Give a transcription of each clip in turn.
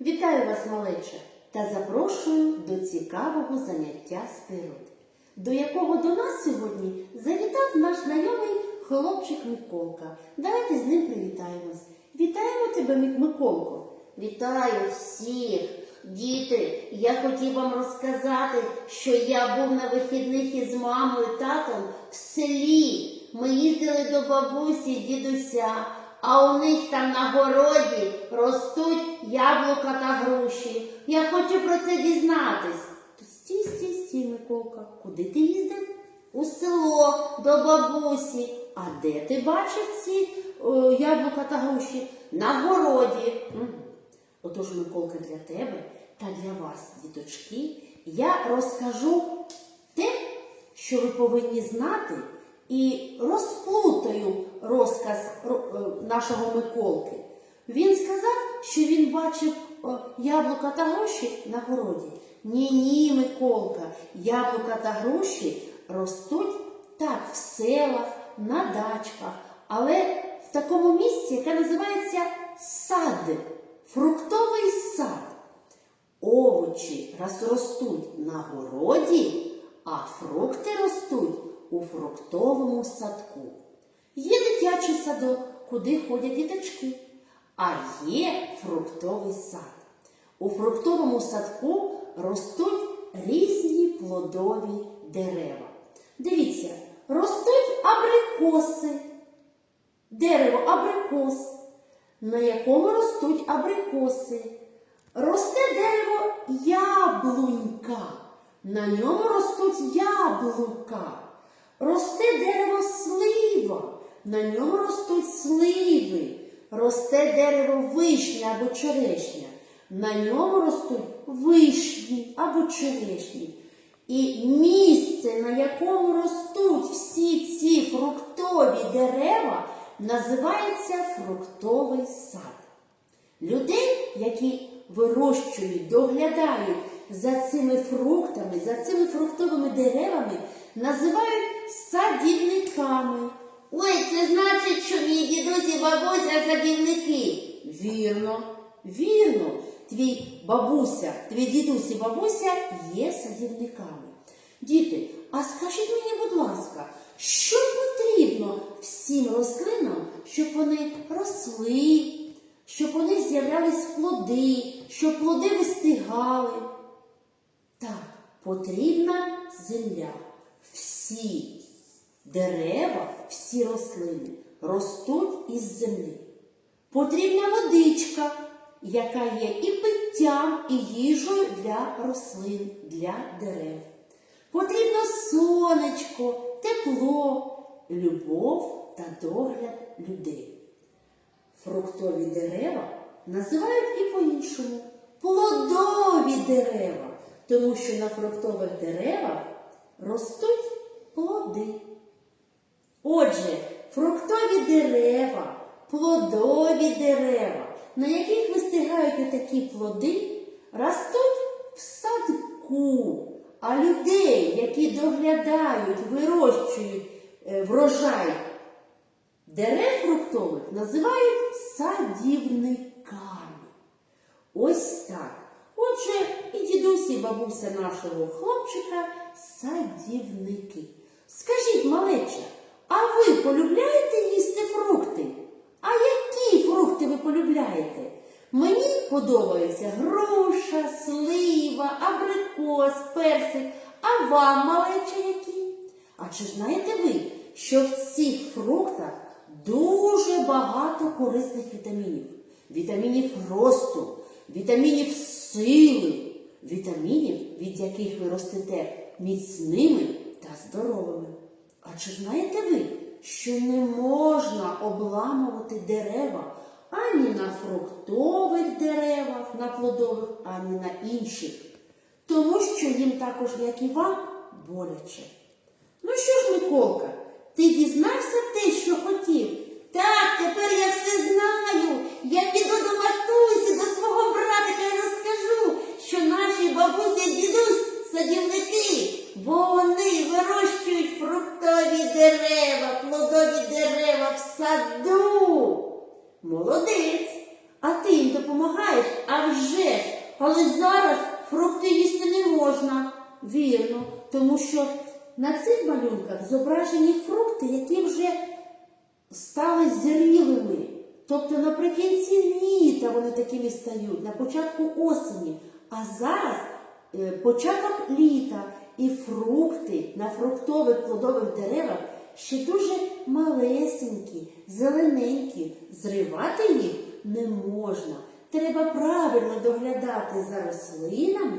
Вітаю вас, малеча, та запрошую до цікавого заняття природи, до якого до нас сьогодні завітав наш знайомий хлопчик Миколка. Давайте з ним привітаємось. Вітаємо тебе, Мик- Миколко. Вітаю всіх! Діти, я хотів вам розказати, що я був на вихідних із мамою і татом в селі. Ми їздили до бабусі дідуся, а у них там на городі ростуть яблука та груші. Я хочу про це дізнатись. Стій, стій, стій, Миколка. Куди ти їздив? У село до бабусі. А де ти бачив ці о, яблука та груші? На городі. Отож, Миколка, для тебе та для вас, діточки, я розкажу те, що ви повинні знати, і розплутаю розказ е, нашого Миколки. Він сказав, що він бачив яблука та груші на городі. Ні, ні, Миколка, яблука та груші ростуть так в селах, на дачках, але в такому місці, яке називається сад, фруктовий сад. Овочі раз ростуть на городі, а фрукти ростуть у фруктовому садку. Є дитячий садок, куди ходять діточки, а є фруктовий сад. У фруктовому садку ростуть різні плодові дерева. Дивіться, ростуть абрикоси, дерево абрикос, на якому ростуть абрикоси. Росте дерево яблунька, на ньому ростуть яблука. Росте дерево слива, на ньому ростуть сливи. Росте дерево вишня або черешня, на ньому ростуть вишні або черешні. І місце, на якому ростуть всі ці фруктові дерева, називається фруктовий сад. Людей, які вирощують, доглядають за цими фруктами, за цими фруктовими деревами, називають садівниками. Ой, це значить, що мій дідусь і бабуся садівники. Вірно, вірно, твій бабуся, твій дідусь і бабуся є садівниками. Діти, а скажіть мені, будь ласка, що потрібно всім рослинам, щоб вони росли, щоб них з'являлись плоди, щоб плоди вистигали? Так, потрібна земля. Всі дерева, всі рослини ростуть із землі. Потрібна водичка, яка є і питтям, і їжею для рослин, для дерев. Потрібно сонечко, тепло, любов та догляд людей. Фруктові дерева називають і по-іншому плодові дерева, тому що на фруктових деревах ростуть плоди. Отже, фруктові дерева, плодові дерева, на яких вистигають такі плоди, ростуть в садку. А людей, які доглядають, вирощують е, врожай дерев фруктових, називають садівниками. Ось так. Отже, дідусь, і бабуся нашого хлопчика садівники. Скажіть, малеча, а ви полюбляєте їсти фрукти? А які фрукти ви полюбляєте? Мені подобається груша, слива, абрикос, персик. А вам, малеча, які? А чи знаєте ви, що в цих фруктах дуже багато корисних вітамінів? Вітамінів росту, вітамінів сили, вітамінів, від яких ви ростете міцними та здоровими. А чи знаєте ви, що не можна обламувати дерева ані на фруктових деревах, на плодових, ані на інших, тому що їм також, як і вам, боляче. Ну що ж, Миколка, ти дізнався те, що хотів? Так, тепер я все знаю. Я піду до матусі, до свого братика і розкажу, що наші бабуся і дідусь садівники, бо вони вирощують фруктові дерева, саду. Молодець! А ти їм допомагаєш, а вже ж. Але зараз фрукти їсти не можна. Вірно, тому що на цих малюнках зображені фрукти, які вже стали зрілими. Тобто наприкінці літа вони такими стають, на початку осені. А зараз е, початок літа і фрукти на фруктових плодових деревах ще дуже малесенькі, зелененькі. Зривати їх не можна. Треба правильно доглядати за рослинами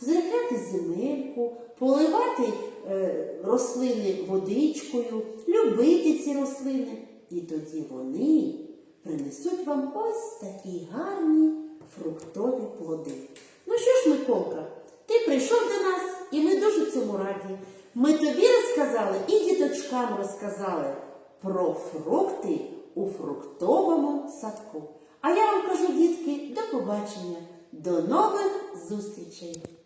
Зрихляти земельку, поливати е, рослини водичкою, любити ці рослини. І тоді вони принесуть вам ось такі гарні фруктові плоди. Ну що ж, Миколка, ти прийшов до нас, і ми дуже цьому раді. Ми тобі розказали і діточкам розказали про фрукти у фруктовому садку. А я вам кажу, дітки, до побачення, до нових зустрічей!